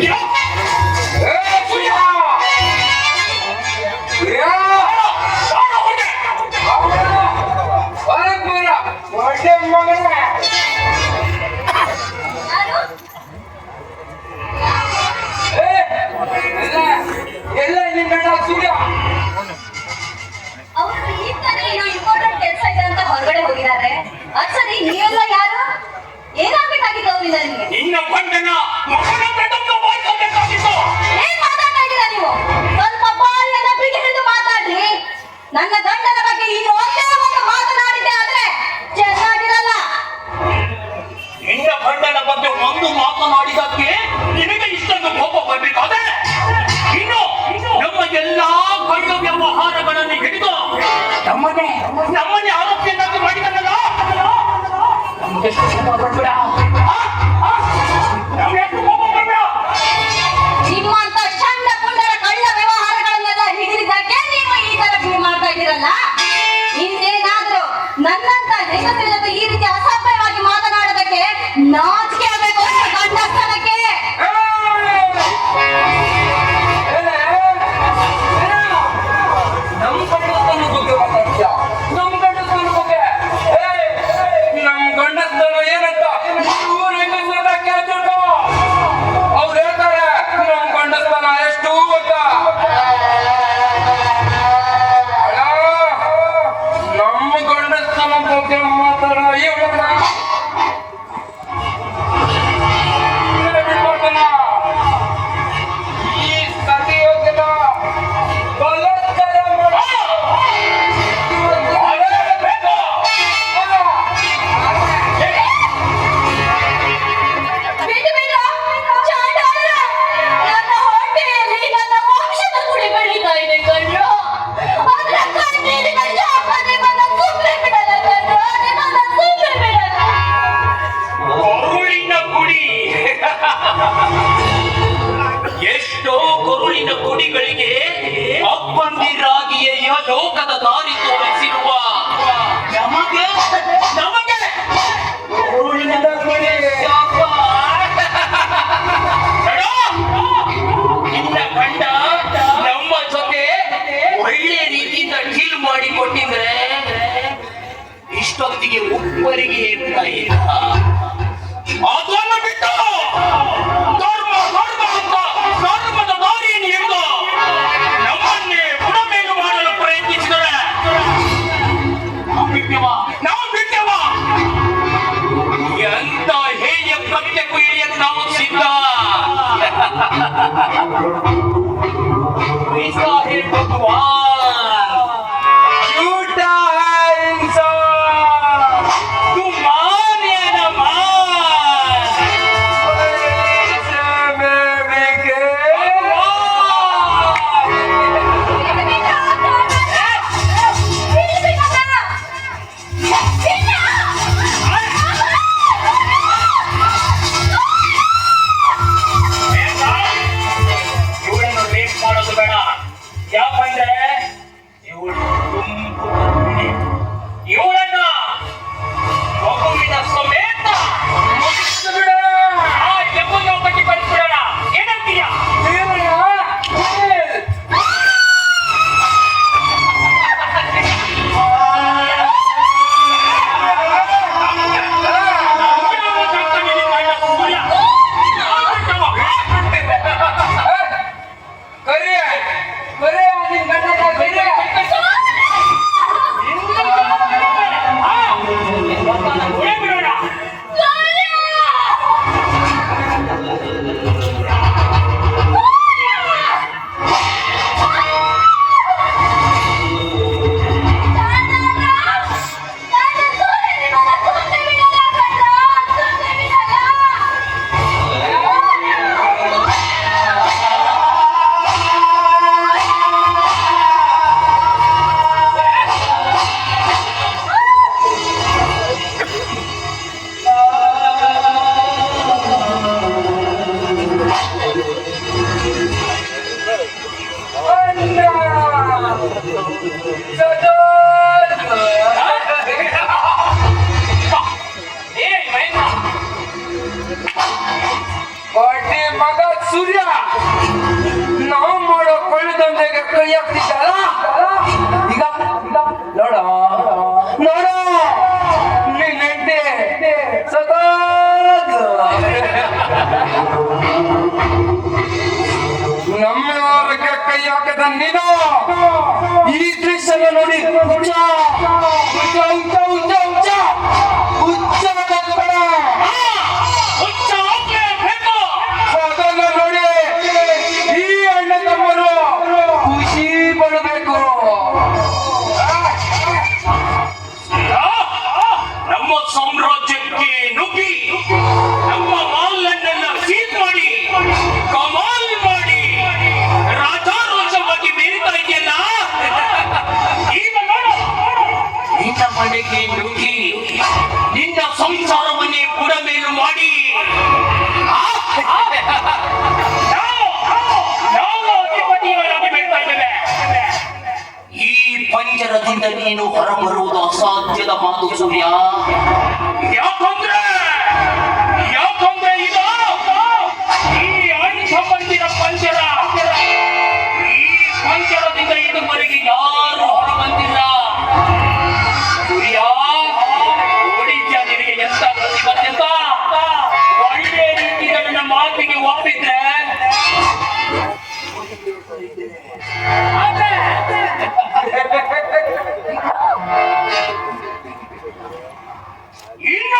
Junior! ಅವನೇ ಆರೋಪಿಯನ್ನಾಗಿ ಮಾಡಿದನಲ್ಲ ನಮಗೆ ನಮಗೆ ಚಂದ ಕಳ್ಳ ವ್ಯವಹಾರಗಳನ್ನೆಲ್ಲ ಹಿಡಿದಿದ್ದಕ್ಕೆ ನೀವು ಈ ತರ ಮಾಡ್ತಾ ಇದ್ದೀರಲ್ಲ? ಇನ್ನೇನಾದ್ರೂ ನನ್ನ ಪರಿಗೇಡ್ತಾ ಇದ್ದ ಅದನ್ನು ಬಿಟ್ಟು 也要欢迎。ಬೇಕಾದ ಈ ದೃಶ್ಯ ನೋಡಿ ಹುಚ್ಚ. ಹುಚ್ಚ ಹುಚ್ಚ ಹುಚ್ಚ ಹುಚ್ಚ. ಹುಚ್ಚ ನೋಡಿ. ಈ ಅಣ್ಣ ತಮ್ಮರು ಖುಷಿ ಪಡಬೇಕು. ನಮ್ಮ ಸಾಮ್ರಾಜ್ಯ இன்னும்